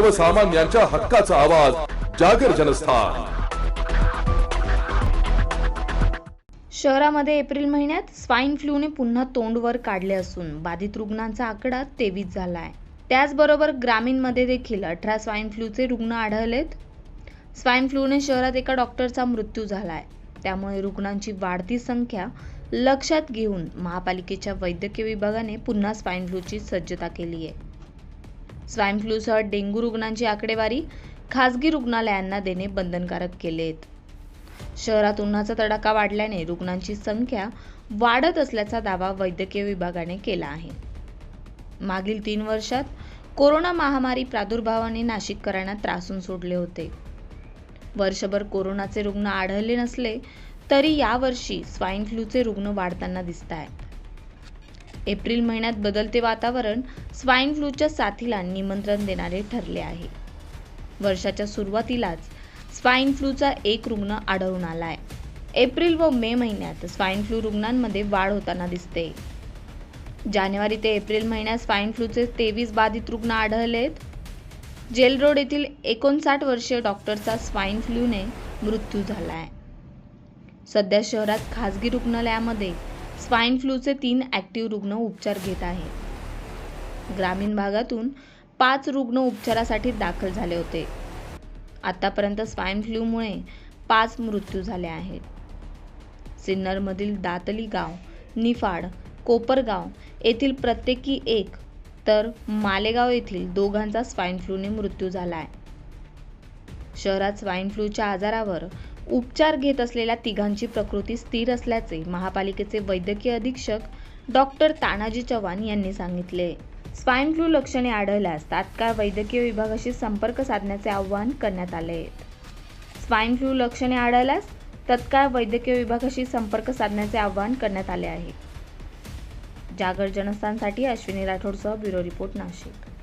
सर्वसामान्यांच्या हक्काचा आवाज जागर जनस्थान. शहरामध्ये एप्रिल महिन्यात स्वाईन फ्लूने पुन्हा तोंडवर काढले असून बाधित रुग्णांचा आकडा तेवीस झाला आहे त्याचबरोबर ग्रामीणमध्ये देखील अठरा स्वाईन फ्लूचे रुग्ण आढळलेत. स्वाईन फ्लूने शहरात एका डॉक्टरचा मृत्यू झाला आहे त्यामुळे रुग्णांची वाढती संख्या लक्षात घेऊन महापालिकेच्या वैद्यकीय विभागाने पुन्हा स्वाईन फ्लूची सज्जता केली आहे स्वाईन फ्लूसह डेंग्यू रुग्णांची आकडेवारी खासगी रुग्णालयांना देणे बंधनकारक केले आहेत. शहरात उन्हाचा तडाखा वाढल्याने रुग्णांची संख्या वाढत असल्याचा दावा वैद्यकीय विभागाने केला आहे. मागील तीन वर्षात कोरोना महामारी प्रादुर्भावाने नाशिककरांना त्रासून सोडले होते. वर्षभर कोरोनाचे रुग्ण आढळले नसले तरी यावर्षी स्वाईन फ्लूचे रुग्ण वाढताना दिसत आहेत एप्रिल महिन्यात बदलते वातावरण स्वाईन फ्लूच्या साथीला निमंत्रण देणारे ठरले आहे. वर्षाच्या सुरुवातीलाच स्वाईन फ्लूचा एक रुग्ण आढळून आला आहे एप्रिल व मे महिन्यात स्वाईन फ्लू रुग्णांमध्ये वाढ होताना दिसते. जानेवारी ते एप्रिल महिन्यात स्वाईन फ्लूचे तेवीस बाधित रुग्ण आढळलेत. जेल रोड येथील एकोणसाठ वर्षीय डॉक्टरचा स्वाईन फ्लूने मृत्यू झाला आहे सध्या शहरात खासगी रुग्णालयामध्ये स्वाईन फ्लूचे तीन ॲक्टिव्ह रुग्ण उपचार घेत आहेत. ग्रामीण भागातून पाच रुग्ण उपचारासाठी दाखल झाले होते. आतापर्यंत स्वाईन फ्लूमुळे पाच मृत्यू झाले आहेत. सिन्नरमधील दातली गाव निफाड कोपरगाव येथील प्रत्येकी एक तर मालेगाव येथील दोघांचा स्वाईन फ्लूने मृत्यू झाला आहे शहरात स्वाईन फ्लूच्या आजारावर उपचार घेत असलेल्या तिघांची प्रकृती स्थिर असल्याचे महापालिकेचे वैद्यकीय अधीक्षक डॉक्टर तानाजी चव्हाण यांनी सांगितले. स्वाईन फ्लू लक्षणे आढळल्यास तात्काळ वैद्यकीय विभागाशी संपर्क साधण्याचे आवाहन करण्यात आले. स्वाईन फ्लू लक्षणे आढळल्यास तत्काळ वैद्यकीय विभागाशी संपर्क साधण्याचे आवाहन करण्यात आले आहे. जागर जनस्थानसाठी अश्विनी राठोडसह ब्युरो रिपोर्ट नाशिक.